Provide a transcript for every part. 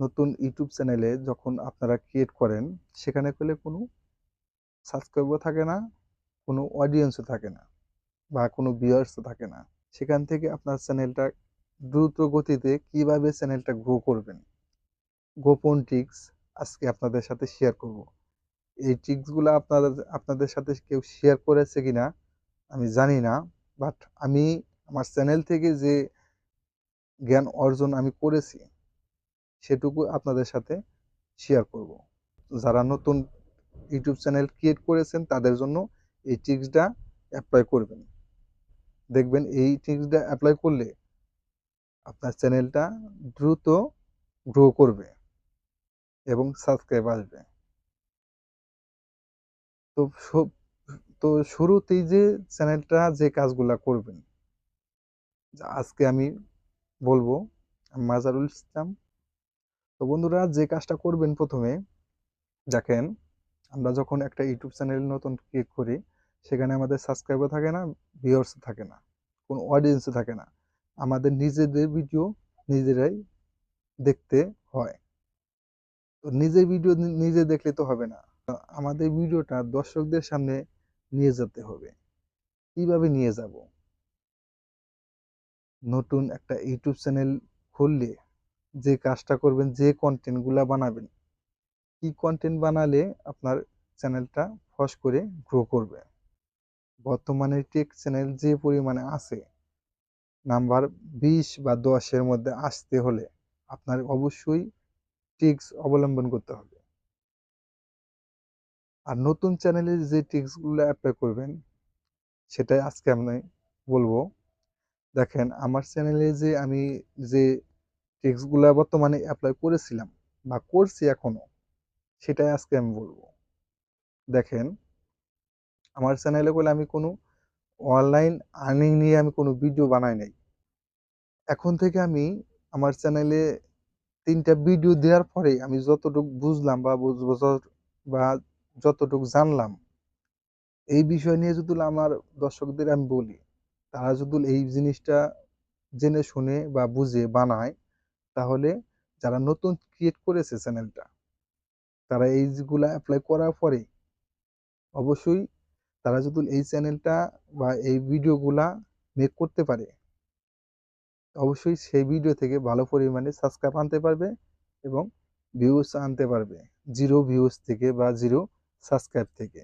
নতুন ইউটিউব চ্যানেলে যখন আপনারা ক্রিয়েট করেন, সেখানে পেলে কোনো সাবস্ক্রাইবও থাকে না, কোনো অডিয়েন্সও থাকে না বা কোনো ভিউয়ার্সও থাকে না। সেখান থেকে আপনার চ্যানেলটা দ্রুত গতিতে কীভাবে চ্যানেলটা গ্রো করবেন, গোপন ট্রিক্স আজকে আপনাদের সাথে শেয়ার করব। এই ট্রিক্সগুলো আপনাদের আপনাদের সাথে কেউ শেয়ার করেছে কিনা আমি জানি না বাট আমি আমার চ্যানেল থেকে যে জ্ঞান অর্জন আমি করেছি সেটুকু আপনাদের সাথে শেয়ার করব। যারা নতুন ইউটিউব চ্যানেল ক্রিয়েট করেছেন, তাদের জন্য এই ট্রিক্সটা অ্যাপ্লাই করবেন। দেখবেন এই ট্রিক্সটা অ্যাপ্লাই করলে আপনার চ্যানেলটা দ্রুত গ্রো করবে এবং সাবস্ক্রাইব আসবে। তো সব, তো শুরুতেই যে চ্যানেলটা, যে কাজগুলা করবেন, আজকে আমি বলব, মাজারুল ইসলাম তো বন্ধুরা যে কাজটা করবেন প্রথমে, দেখেন, আমরা যখন একটা ইউটিউব চ্যানেল নতুন ক্রিয়েট করি, সেখানে আমাদের সাবস্ক্রাইবার থাকে না ভিউয়ার্স থাকে না, কোনো অডিয়েন্সও থাকে না। আমাদের নিজেদের ভিডিও নিজেরাই দেখতে হয়। তো নিজের ভিডিও নিজে দেখলে তো হবে না। আমাদের ভিডিওটা দর্শকদের সামনে নিয়ে যেতে হবে। কীভাবে নিয়ে যাব? নতুন একটা ইউটিউব চ্যানেল খুললে যে কাজটা করবেন, যে কন্টেন্টগুলো বানাবেন, কি কন্টেন্ট বানালে আপনার চ্যানেলটা ফস করে গ্রো করবে? বর্তমানে টেক চ্যানেল যে পরিমাণে আছে নাম্বার বিশ বা দশের মধ্যে আসতে হলে আপনার অবশ্যই টিক্স অবলম্বন করতে হবে। আর নতুন চ্যানেলে যে টিক্সগুলো অ্যাপ্লাই করবেন, সেটাই আজকে আমি বলব। দেখেন, আমার চ্যানেলে যে আমি যে টিক্সগুলো বর্তমানে অ্যাপ্লাই করেছিলাম বা করছি এখনও, সেটাই আজকে আমি বলব। দেখেন, আমার চ্যানেলে বলে আমি কোনো অনলাইন আর্নিং নিয়ে আমি কোনো ভিডিও বানাই নাই। এখন থেকে আমি আমার চ্যানেলে তিনটা ভিডিও দেওয়ার পরে আমি যতটুকু বুঝলাম বা বা যতটুকু জানলাম, এই বিষয় নিয়ে যদি আমার দর্শকদের আমি বলি, তারা যদি এই জিনিসটা জেনে শুনে বা বুঝে বানায় তাহলে যারা নতুন ক্রিয়েট করেছে চ্যানেলটা তারা এইগুলা অ্যাপ্লাই করার পরে অবশ্যই তারা যদি এই চ্যানেলটা বা এই ভিডিওগুলা মেক করতে পারে, অবশ্যই সেই ভিডিও থেকে ভালো পরিমাণে সাবস্ক্রাইব আনতে পারবে এবং ভিউজ আনতে পারবে জিরো ভিউজ থেকে বা জিরো সাবস্ক্রাইব থেকে।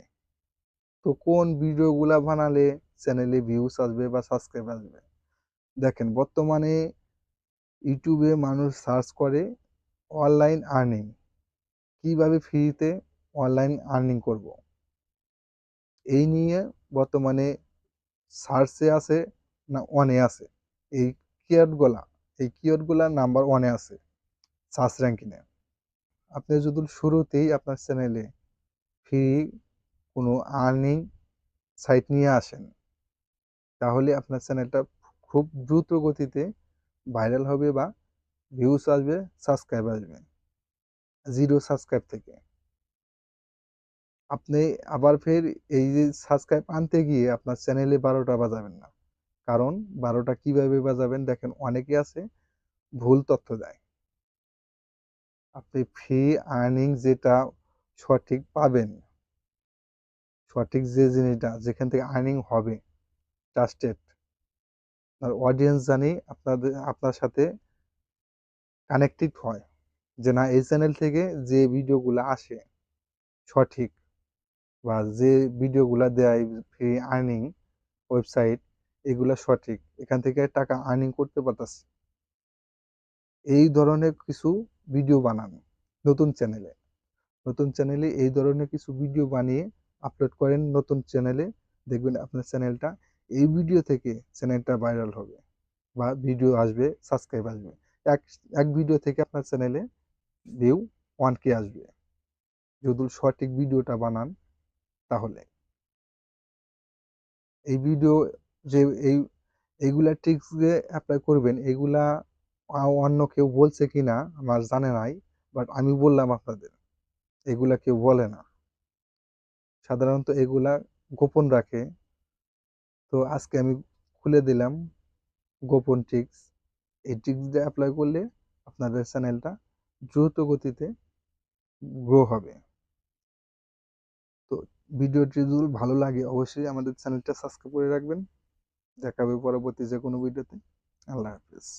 তো কোন ভিডিওগুলা বানালে চ্যানেলে ভিউজ আসবে বা সাবস্ক্রাইব আসবে? দেখেন বর্তমানে ইউটিউবে মানুষ সার্চ করে অনলাইন আর্নিং। কীভাবে ফ্রিতে অনলাইন আর্নিং করব? এই নিয়ে বর্তমানে সার্চে আছে না অনে আছে? এই কিওয়ার্ডগুলা এই কিওয়ার্ডগুলা নাম্বার ওয়ানে আছে সার্চ র্যাঙ্কিংয়ে। আপনি যদি শুরুতেই আপনার চ্যানেলে ফ্রি কোনো আর্নিং সাইট নিয়ে আসেন, তাহলে আপনার চ্যানেলটা খুব দ্রুত গতিতে ভাইরাল হবে বা ভিউস আসবে সাবস্ক্রাইব আসবে। জিরো সাবস্ক্রাইব থেকে। আপনি আবার ফের এই যে সাবস্ক্রাইব আনতে গিয়ে আপনার চ্যানেলে বারোটা বাজাবেন না। কারণ বারোটা কীভাবে বাজাবেন দেখেন, অনেকে আছে, ভুল তথ্য দেয়। আপনি ফ্রি আর্নিং যেটা সঠিক পাবেন, সঠিক যে জিনিসটা, যেখান থেকে আর্নিং হবে ট্রাস্টেড আর অডিয়েন্স জানি আপনাদের আপনার সাথে কানেক্টেড হয় যে না, এই চ্যানেল থেকে যে ভিডিওগুলো আসে সঠিক বা যে ভিডিওগুলো দেয় ফ্রি আর্নিং ওয়েবসাইট এগুলো সঠিক, এখান থেকে টাকা আর্নিং করতে পারতেছে। এই ধরনের কিছু ভিডিও বানান নতুন চ্যানেলে নতুন চ্যানেলে এই ধরনের কিছু ভিডিও বানিয়ে আপলোড করেন নতুন চ্যানেলে দেখবেন আপনার চ্যানেলটা এই ভিডিও থেকে চ্যানেলটা ভাইরাল হবে বা ভিডিও আসবে সাবস্ক্রাইব আসবে। এক এক ভিডিও থেকে আপনার চ্যানেলে ভিউ ওয়ান কে আসবে। যদি সঠিক ভিডিওটা বানান, তাহলে। এই ভিডিও যে এই, এইগুলা ট্রিক্স যে অ্যাপ্লাই করবেন এগুলা অন্য কেউ বলছে কি না আমার জানে নাই বাট আমি বললাম আপনাদের। এগুলা কেউ বলে না। সাধারণত এগুলা গোপন রাখে। তো আজকে আমি খুলে দিলাম গোপন ট্রিক্স এই ট্রিক্সটা অ্যাপ্লাই করলে আপনাদের চ্যানেলটা দ্রুত গতিতে গ্রো হবে। তো ভিডিওটি যদি ভালো লাগে অবশ্যই আমাদের চ্যানেলটা সাবস্ক্রাইব করে রাখবেন। দেখাবে পরবর্তী যে কোনো ভিডিওতে। আল্লাহ হাফিজ।